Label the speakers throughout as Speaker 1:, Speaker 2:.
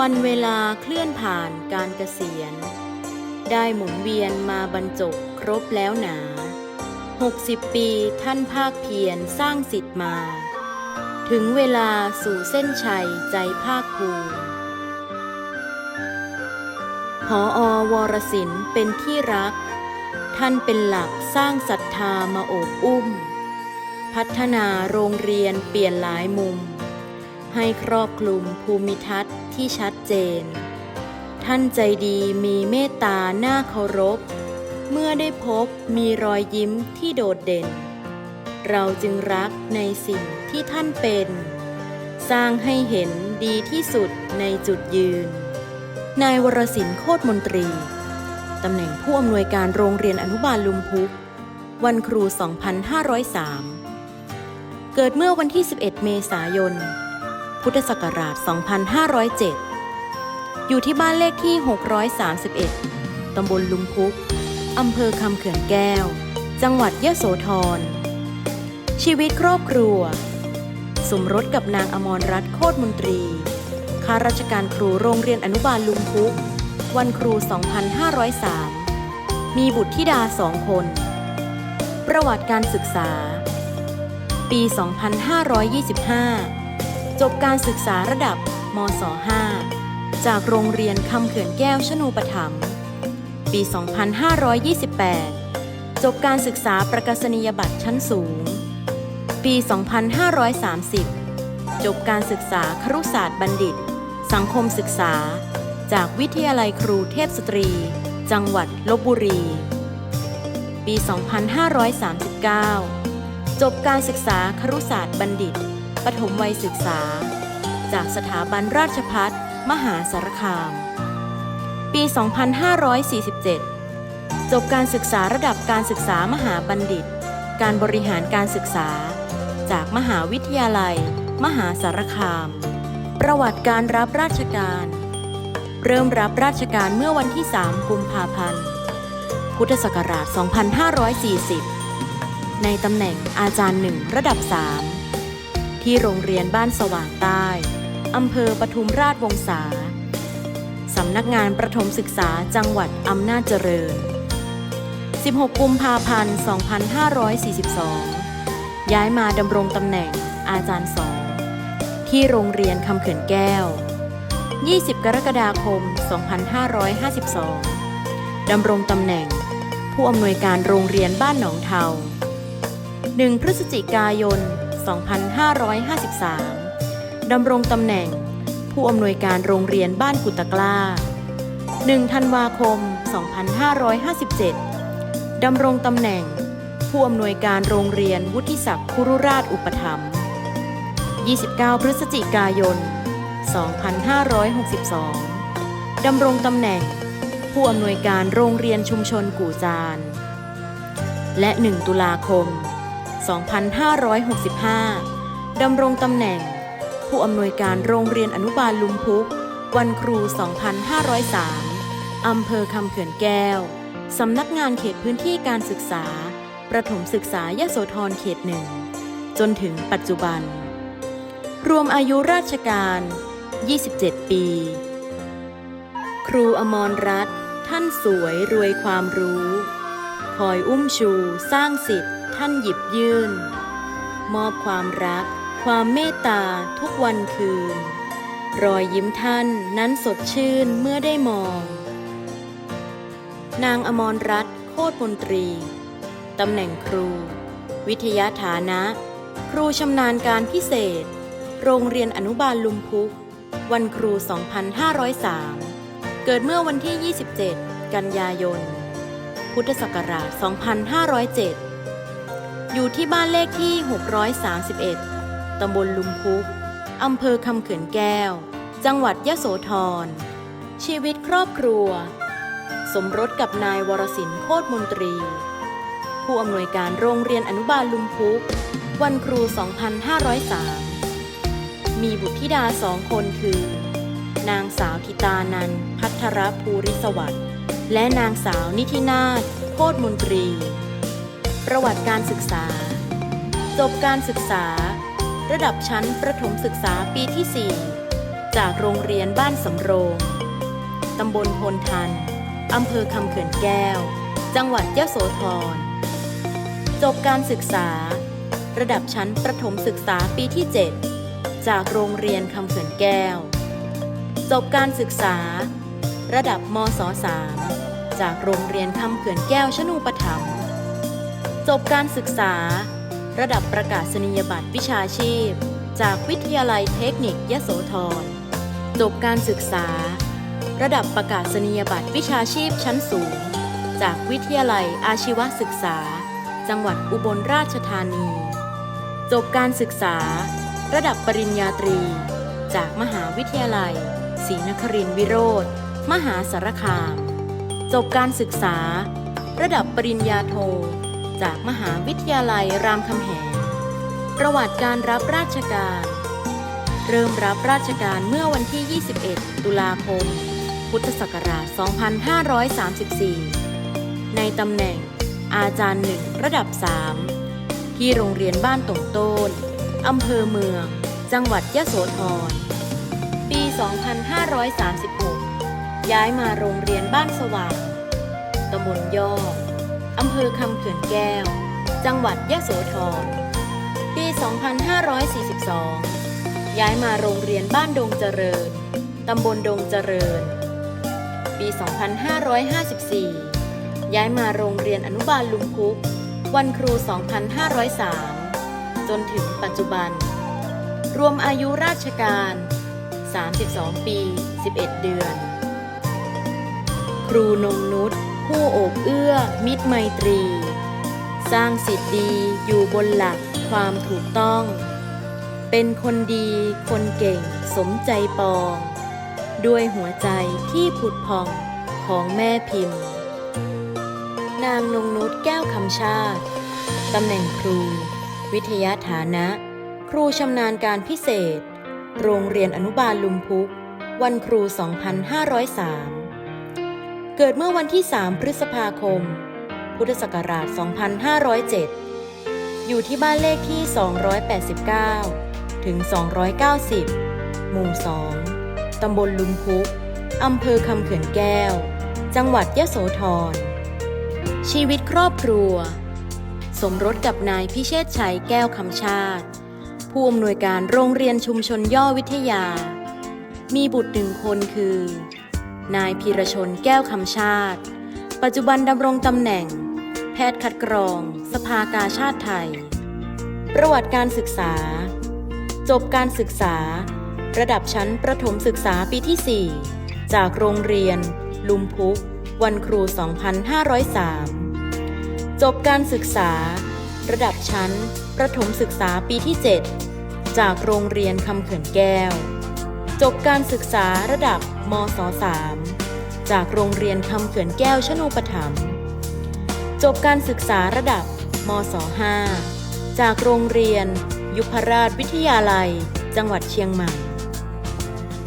Speaker 1: วันเวลาเคลื่อนผ่านการเกษียณ ได้หมุนเวียนมาบรรจบครบแล้วหนา 60 ปีท่านภาคเพียรสร้างสิทธิ์มา ถึงเวลาสู่เส้นชัยใจภาคภูมิพออวรศิลป์เป็นที่รัก ท่านเป็นหลักสร้างศรัทธามาโอบอุ้ม พัฒนาโรงเรียนเปลี่ยนหลายมุม ให้ครอบคลุมภูมิทัศน์ที่ชัดเจน ท่านใจดีมีเมตตาน่าเคารพ เมื่อได้พบมีรอยยิ้มที่โดดเด่น เราจึงรักในสิ่งที่ท่านเป็น สร้างให้เห็นดีที่สุดในจุดยืน นายวรศิลป์โคตรมนตรี ตำแหน่งผู้อำนวยการโรงเรียนอนุบาลลุมพุก วันครู 2503 เกิดเมื่อวันที่ 11 เมษายน พุทธศักราช 2507 อยู่ที่บ้านเลขที่ 631 ตำบลลุมพุก อำเภอคำเขื่อนแก้ว จังหวัดยะโสธร ชีวิตครอบครัว สมรสกับนางอมรรัตน์โคตรมนตรี ข้าราชการครูโรงเรียนอนุบาลลุมพุก วันครู 2503 มีบุตรธิดาสองคน ประวัติการศึกษา ปี 2525 จบการศึกษาระดับ มศ 5 จากโรงเรียนคำเขื่อนแก้วชนูปถัมปี 2528 จบการศึกษาประกาศนียบัตรชั้นสูง ปี 2530 จบการศึกษาครุศาสตร์บัณฑิต สังคมศึกษา จากวิทยาลัยครูเทพสตรี จังหวัดลบบุรี ปี 2539 จบการศึกษาครุศาสตร์บัณฑิต ปฐมวัยศึกษา จากสถาบันราชพัฒมหาสารคาม ปี 2547 จบการศึกษาระดับการศึกษามหาบัณฑิต การบริหารการศึกษา จากมหาวิทยาลัย มหาสารคาม ประวัติการรับราชการ เริ่มรับราชการเมื่อวันที่ 3 กุมภาพันธ์ พุทธศักราช 2540 ในตำแหน่งอาจารย์หนึ่งระดับ 3 ที่โรงเรียนบ้านสว่างใต้ อำเภอปทุมราชวงศา สำนักงานประถมศึกษาจังหวัดอำนาจเจริญ 16 กุมภาพันธ์ 2542 ย้ายมาดำรงตำแหน่งอาจารย์สองที่โรงเรียนคำเขื่อนแก้ว 20 กรกฎาคม 2552 ดำรงตำแหน่งผู้อำนวยการโรงเรียนบ้านหนองเทา 1 พฤศจิกายน 2553 2,553 ดำรงตำแหน่ง ผู้อำนวยการโรงเรียนบ้านกุตะกล้า 1 ธันวาคม 2557 ดำรงตำแหน่ง ผู้อำนวยการโรงเรียนวุฒิศักดิ์คุรุราชอุปถัมภ์29 พฤศจิกายน 2562 ดำรงตำแหน่ง ผู้อำนวยการโรงเรียนชุมชนกู่จาน และ 1 ตุลาคม 2565 ดำรงตำแหน่ง ผู้อำนวยการโรงเรียนอนุบาลลุมพุก วันครู 2503 อำเภอคำเขื่อนแก้ว สำนักงานเขตพื้นที่การศึกษา ประถมศึกษายโสธรเขตหนึ่ง จนถึงปัจจุบัน รวมอายุราชการ 27 ปี ครูอมรรัตน์ท่านสวยรวยความรู้ คอยอุ้มชู สร้างสิทธิ์ ท่านหยิบยื่น มอบความรัก ความเมตตาทุกวันคืน รอยยิ้มท่านนั้นสดชื่นเมื่อได้มอง นางอมรรัตน์โคตรมนตรี ตำแหน่งครู วิทยาฐานะ ครูชำนาญการพิเศษ โรงเรียนอนุบาลลุมพุก วันครู 2503 เกิดเมื่อวันที่ 27 กันยายนพุทธศักราช 2507 อยู่ที่บ้านเลขที่ 631 ตำบลลุมพุก อำเภอคำเขื่อนแก้ว จังหวัดยะโสธร ชีวิตครอบครัว สมรสกับนายวรศิลป์โคตรมนตรี ผู้อำนวยการโรงเรียนอนุบาลลุมพุก วันครู 2503 มีบุตรธิดาสองคนคือ นางสาวทิตานันพัทรภูริสวัสดิ์และนางสาวนิธินาถโคตรมนตรี ประวัติการศึกษา จบการศึกษา ระดับชั้นประถมศึกษาปีที่จากโรงเรียนบ้านสำโรง ตำบลโพนทัน อำเภอคำเขื่อนแก้ว จังหวัดยะโสธร จบการศึกษา ระดับชั้นประถมศึกษาปีที่ 7 จากโรงเรียนคำเขื่อนแก้ว จบการศึกษา ระดับมศ 3 จากโรงเรียนคำเขื่อนแก้วชนูปถัมภ์ จบการศึกษา ระดับประกาศนียบัตรวิชาชีพ จากวิทยาลัยเทคนิคยโสธร จบการศึกษา ระดับประกาศนียบัตรวิชาชีพชั้นสูง จากวิทยาลัยอาชีวศึกษา จังหวัดอุบลราชธานี จบการศึกษา ระดับปริญญาตรี จากมหาวิทยาลัยศรีนครินทรวิโรธมหาสารคาม จบการศึกษา ระดับปริญญาโท จากมหาวิทยาลัยรามคำแหง ประวัติการรับราชการ เริ่มรับราชการเมื่อวันที่ 21 ตุลาคม พุทธศักราช 2534 ในตำแหน่งอาจารย์หนึ่งระดับ 3 ที่โรงเรียนบ้านตงโต้นอำเภอเมือง จังหวัดยะโสธร ปี 2536 ย้ายมาโรงเรียนบ้านสว่างตำบลยอ อำเภอคำเขื่อนแก้ว จังหวัดยะโสธร ปี 2542 ย้ายมาโรงเรียนบ้านดงเจริญ ตำบลดงเจริญ ปี 2554 ย้ายมาโรงเรียนอนุบาลลุงพุก วันครู 2503 จนถึงปัจจุบัน รวมอายุราชการ 32 ปี 11 เดือน ครูนงนุษ ผู้โอบเอื้อ มิตรไมตรี สร้างสิทธิ์ดีอยู่บนหลักความถูกต้อง เป็นคนดีคนเก่งสมใจปอง ด้วยหัวใจที่ผุดพองของแม่พิมพ์ นางนงนุชแก้วคำชาติตำแหน่งครู วิทยาฐานะ ครูชำนาญการพิเศษ โรงเรียนอนุบาลลุมพุก วันครู 2503 เกิดเมื่อวันที่ 3 พฤษภาคม พุทธศักราช 2507 อยู่ที่บ้านเลขที่ 289 ถึง 290 หมู่ 2 ตำบลลุมพุก อำเภอคำเขื่อนแก้ว จังหวัดยะโสธร ชีวิตครอบครัว สมรสกับนายพิเชษชัยแก้วคำชาติ ผู้อำนวยการโรงเรียนชุมชนย่อวิทยา มีบุตรหนึ่งคนคือ นายพีรชนแก้วคำชาติ ปัจจุบันดำรงตำแหน่ง แพทย์คัดกรอง สภากาชาติไทย ประวัติการศึกษา จบการศึกษา ระดับชั้นประถมศึกษาปีที่ 4 จากโรงเรียน ลุมพุก วันครู 2503 จบการศึกษา ระดับชั้น ประถมศึกษาปีที่ 7 จากโรงเรียนคำเขื่อนแก้วจบการศึกษาระดับมศ 3 จากโรงเรียนคำเขื่อนแก้วชนูปถัมจบการศึกษาระดับมศ5จากโรงเรียน ยุพราชวิทยาลัย จังหวัดเชียงใหม่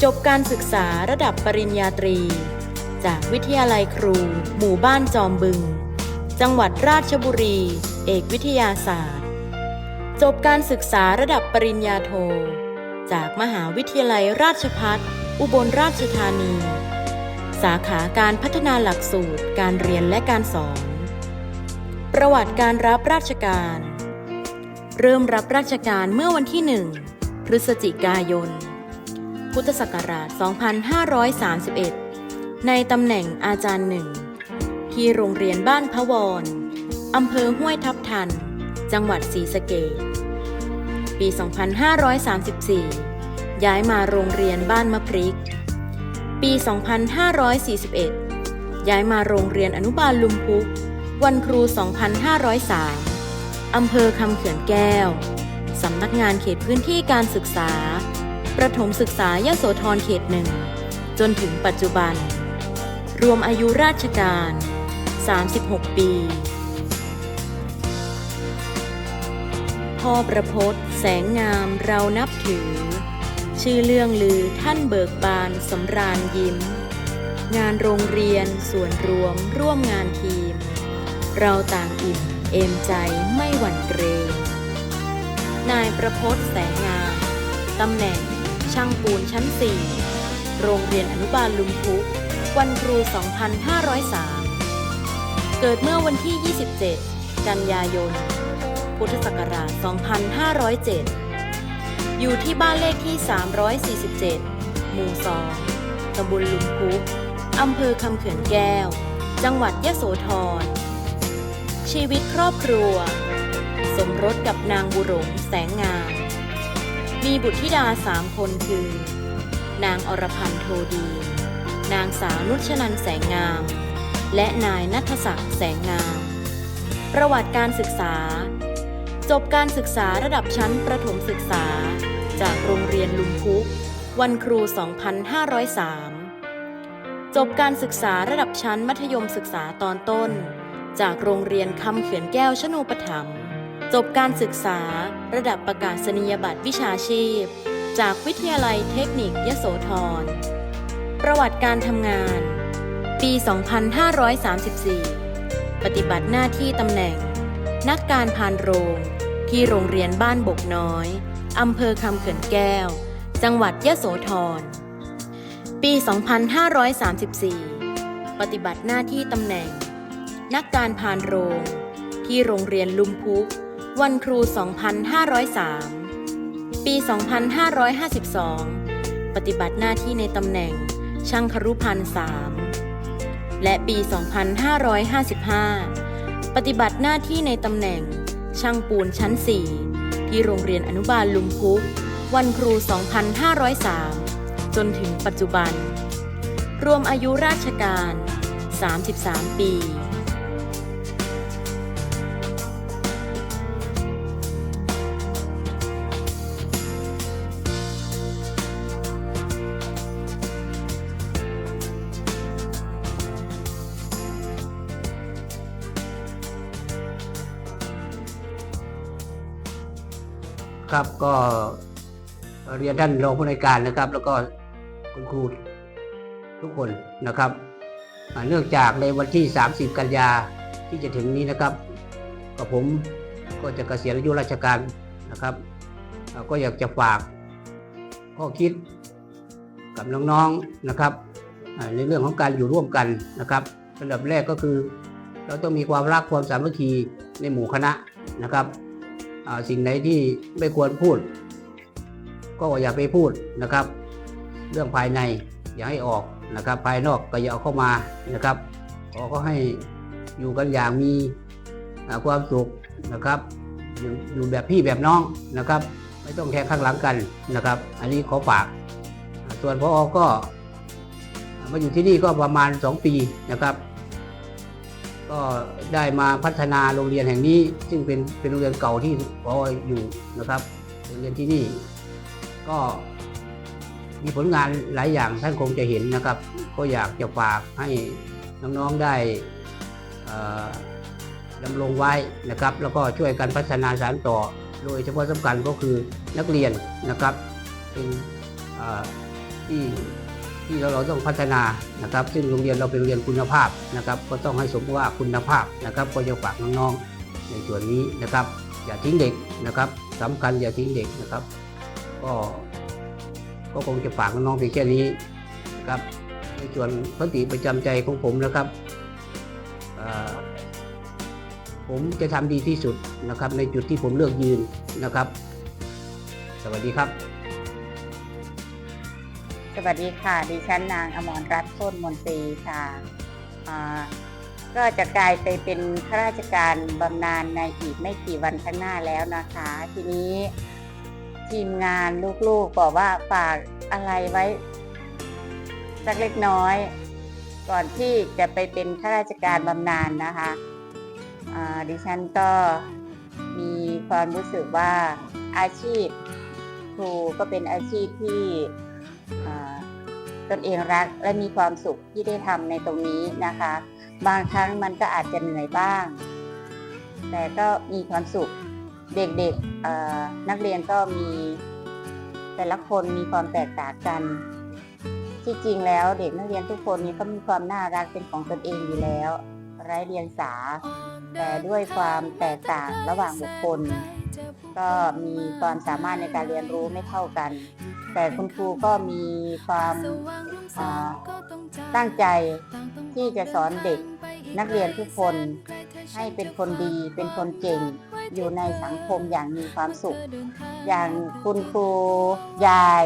Speaker 1: จบการศึกษาระดับปริญญาตรี จากวิทยาลัยครู หมู่บ้านจอมบึง จังหวัดราชบุรี เอกวิทยาศาสตร์ จบการศึกษาระดับปริญญาโท จากมหาวิทยาลัยราชพัฒอุบลราชธานี สาขาการพัฒนาหลักสูตรการเรียนและการสอน ประวัติการรับราชการ เริ่มรับราชการเมื่อวันที่ 1 พฤศจิกายน พุทธศักราช 2531 ในตำแหน่งอาจารย์หนึ่ง ที่โรงเรียนบ้านพะวรอำเภอห้วยทับทัน จังหวัดศรีสะเกษปี 2534 ย้ายมาโรงเรียนบ้านมะพริก ปี 2541 ย้ายมาโรงเรียนอนุบาลลุมพุก วันครู 2503 อำเภอคำเขื่อนแก้ว สำนักงานเขตพื้นที่การศึกษา ประถมศึกษายโสธรเขตหนึ่ง จนถึงปัจจุบัน รวมอายุราชการ 36 ปีพ่อประพศแสงงามเรานับถือ ชื่อเรื่องลือท่านเบิกบานสำราญยิ้ม งานโรงเรียนส่วนรวมร่วมงานทีม เราต่างอิ่มเอมใจไม่หวั่นเกรงนายประพศแสงงามตำแหน่งช่างปูนชั้น 4 โรงเรียนอนุบาลลุมพุกวันครู 2503 เกิดเมื่อวันที่ 27 กันยายน พุทธศักราช 2507 อยู่ที่บ้านเลขที่ 347 หมู่ 2 ตำบลลุมพุก อำเภอคำเขื่อนแก้ว จังหวัดยะโสธร ชีวิตครอบครัว สมรสกับนางบุรงแสงงาม มีบุตรธิดาสามคนคือ นางอรพันธ์โทดี นางสาวนุชนันแสงงาม และนายนัทศักดิ์แสงงาม ประวัติการศึกษาจบการศึกษาระดับชั้นประถมศึกษา จากโรงเรียนลุมพุก วันครู 2503 จบการศึกษาระดับชั้นมัธยมศึกษาตอนต้น จากโรงเรียนคำเขื่อนแก้วชนูปถัมจบการศึกษาระดับประกาศนียบัตรวิชาชีพ จากวิทยาลัยเทคนิคยโสธร ประวัติการทำงาน ปี 2534 ปฏิบัติหน้าที่ตำแหน่ง นักการพานโรงที่โรงเรียนบ้านบกน้อย อำเภอคำเขื่อนแก้ว จังหวัดยะโสธร ปี 2534 ปฏิบัติหน้าที่ตำแหน่ง นักการพานโรง ที่โรงเรียนลุมพุก วันครู 2503 ปี 2552 ปฏิบัติหน้าที่ในตำแหน่งช่างครุพันธ์3และปี 2555 ปฏิบัติหน้าที่ในตำแหน่งช่างปูนชั้น 4 ที่โรงเรียนอนุบาลลุมพุก วันครู 2503 จนถึงปัจจุบัน รวมอายุราชการ 33 ปี
Speaker 2: ครับ ก็เรียนท่านรองผู้ในการนะครับ แล้วก็คุณครูทุกคนนะครับอ่าเนื่องจากในวันที่ 30 กันยาที่จะถึงนี้นะครับกับผมก็จะเกษียณอายุราชการนะครับ ก็อยากจะฝากข้อคิดกับน้องๆนะครับในเรื่องของการอยู่ร่วมกันนะครับอันดับแรกก็คือ เราต้องมีความรักความสามัคคีในหมู่คณะนะครับ สิ่งไหนที่ไม่ควรพูด ก็อย่าไปพูดนะครับ เรื่องภายในอย่าให้ออกนะครับ ภายนอกก็อย่าเอาเข้ามานะครับขอก็ให้อยู่กันอย่างมีความสุขนะครับ อยู่อยู่แบบพี่แบบน้องนะครับ ไม่ต้องแข่งข้างหลังกันนะครับ อันนี้ขอฝาก ส่วนพอก็มาอยู่ที่นี่ก็ประมาณ 2 ปีนะครับ ก็ได้มาพัฒนาโรงเรียนแห่งนี้ ซึ่งเป็นเป็นโรงเรียนเก่าที่พออยู่นะครับโรงเรียนที่นี่ ก็มีผลงานหลายอย่างท่านคงจะเห็นนะครับ ก็อยากจะฝากให้น้องๆได้เอ่อดำรงไว้นะครับ แล้วก็ช่วยกันพัฒนาสานต่อ โดยเฉพาะสำคัญก็คือนักเรียนนะครับเป็นที่ ที่เราเราต้องพัฒนานะครับ ซึ่งโรงเรียนเราเป็นโรงเรียนคุณภาพนะครับ ก็ต้องให้สมว่าคุณภาพนะครับก็จะฝากน้องๆในส่วนนี้นะครับ อย่าทิ้งเด็กนะครับสำคัญอย่าทิ้งเด็กนะครับ ก็ก็คงจะฝากน้องๆเพียงแค่นี้นะครับ ในส่วนคติประจำใจของผมนะครับผมจะทำดีที่สุดนะครับ ในจุดที่ผมเลือกยืนนะครับ สวัสดีครับ
Speaker 3: สวัสดีค่ะ ดิฉันนางอมรรัตน์โคตรมนตรีค่ะก็จะกลายไปเป็นข้าราชการบำนาญในอีกไม่กี่วันข้างหน้าแล้วนะคะ ทีนี้ทีมงานลูกๆบอกว่าฝากอะไรไว้ สักเล็กน้อย ก่อนที่จะไปเป็นข้าราชการบำนาญนะคะดิฉันก็มีความรู้สึกว่าอาชีพครูก็เป็นอาชีพที่ ตนเองรักและมีความสุขที่ได้ทำในตรงนี้นะคะ บางครั้งมันก็อาจจะเหนื่อยบ้าง แต่ก็มีความสุขเด็กๆนักเรียนก็มีแต่ละคนมีความแตกต่างกัน ที่จริงแล้วเด็กนักเรียนทุกคนนี้ก็มีความน่ารักเป็นของตนเองอยู่แล้ว ไร้เดียงสา แต่ด้วยความแตกต่างระหว่างบุคคล ก็มีความสามารถในการเรียนรู้ไม่เท่ากัน แต่คุณครูก็มีความตั้งใจที่จะสอนเด็กนักเรียนทุกคนให้เป็นคนดีเป็นคนเก่งอยู่ในสังคมอย่างมีความสุข อย่างคุณครูยาย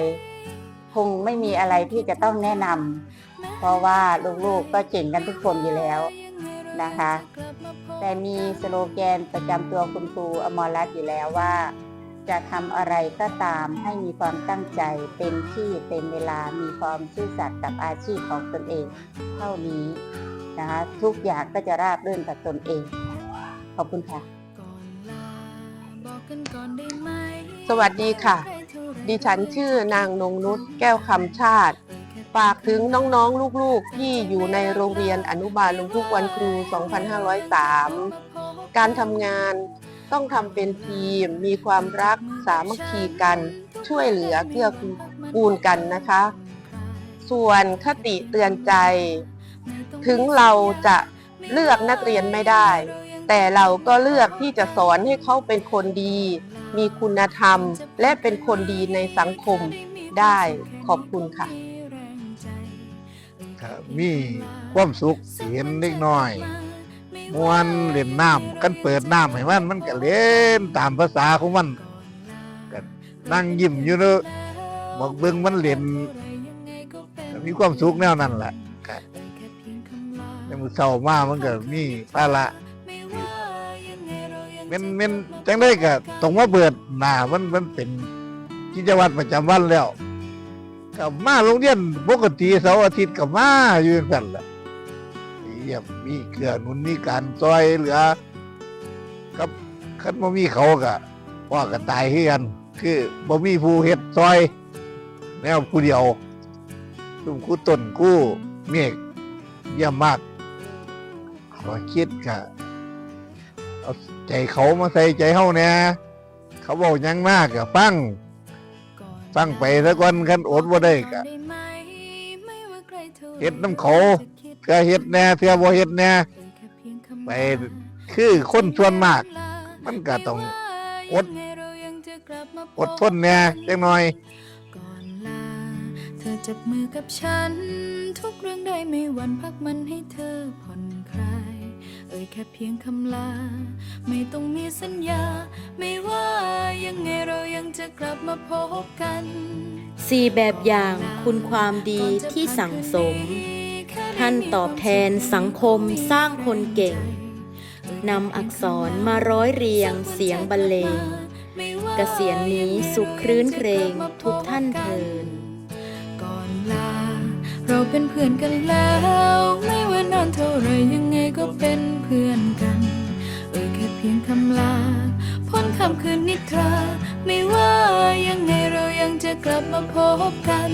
Speaker 3: คงไม่มีอะไรที่จะต้องแนะนำเพราะว่าลูกๆก็เก่งกันทุกคนอยู่แล้วนะคะ แต่มีสโลแกนประจำตัวคุณครูอมรรัตน์อยู่แล้วว่า จะทำอะไรก็ตามให้มีความตั้งใจเต็มที่เต็มเวลามีความซื่อสัตย์กับอาชีพของตนเอง เท่านี้นะคะทุกอย่างก็จะราบรื่นกับตนเอง ขอบคุณค่ะ
Speaker 4: สวัสดีค่ะ ดิฉันชื่อนางนงนุชแก้วคำชาติฝากถึงน้องๆ ลูกๆ ที่อยู่ในโรงเรียนอนุบาลลุงทุกวันครู 2503 การทำงาน ต้องทำเป็นทีม มีความรักสามัคคีกัน ช่วยเหลือเกื้อกูลกันนะคะ ส่วนคติเตือนใจ ถึงเราจะเลือกนักเรียนไม่ได้ แต่เราก็เลือกที่จะสอนให้เขาเป็นคนดี มีคุณธรรม และเป็นคนดีในสังคมได้ขอบคุณค่ะ
Speaker 5: มีความสุขเห็นเล็กน้อย มวนเล่นน้ำกันเปิดน้ำให้มันมันก็เล่นตามภาษาของมันก็นั่งยิ้มอยู่เนอะบอกเบิ่งมันเล่นก็มีความสุขแนวนั้นแหละก็ในมือเศร้ามามันก็มีภาระเม่นเม่นจังได้ก็ต้องมาเปิดหน้ามันมันเป็นกิจวัตรประจำวันแล้วกับมาโรงเรียนปกติเสาร์อาทิตย์กับมาอยู่จังซั่นแหละ ยี่ยมมีเกลือหนุนมีการซอยเหลือกับคันบ่มีเขาก็ว่ากันตายคือกันคือบ่มีผู้เฮ็ดซอย แนวผู้เดียวซุ่มคู่ต้นกู้เมฆเยี่ยมมากขอคิดก็เอาใจเขามาใส่ใจเฮาแหน่เขาบอกหยังมากก็ฟังฟังไปสักวันคันอดบ่ได้ก็เฮ็ดน้ำเขา เพื่อเฮ็ดแหน่เพื่อบ่เฮ็ดแหน่ไปคือคนส่วนมาก มันก็ต้องอดอดทนแหน่จังหน่อย
Speaker 6: ก่อนลาเธอจับมือกับฉัน ทุกเรื่องได้ไม่หวันพักมันให้เธอผ่อนคลายเอ่ยแค่เพียงคำลา ไม่ต้องมีสัญญา ไม่ว่ายังไงเรายังจะกลับมาพบกัน
Speaker 1: สี่แบบอย่างคุณความดีที่สั่งสม ท่านตอบแทนสังคมสร้างคนเก่งนำอักษรมาร้อยเรียงเสียงบรรเลงเกษียณนี้สุขครื้นเครงทุกท่านเทิน
Speaker 6: ก่อนลา เราเป็นเพื่อนกันแล้ว ไม่ว่านานเท่าไรยังไงก็เป็นเพื่อนกัน เอ่ยแค่เพียงคำลาพ้นคำคืนนิทรา ไม่ว่ายังไงเรายังจะกลับมาพบกัน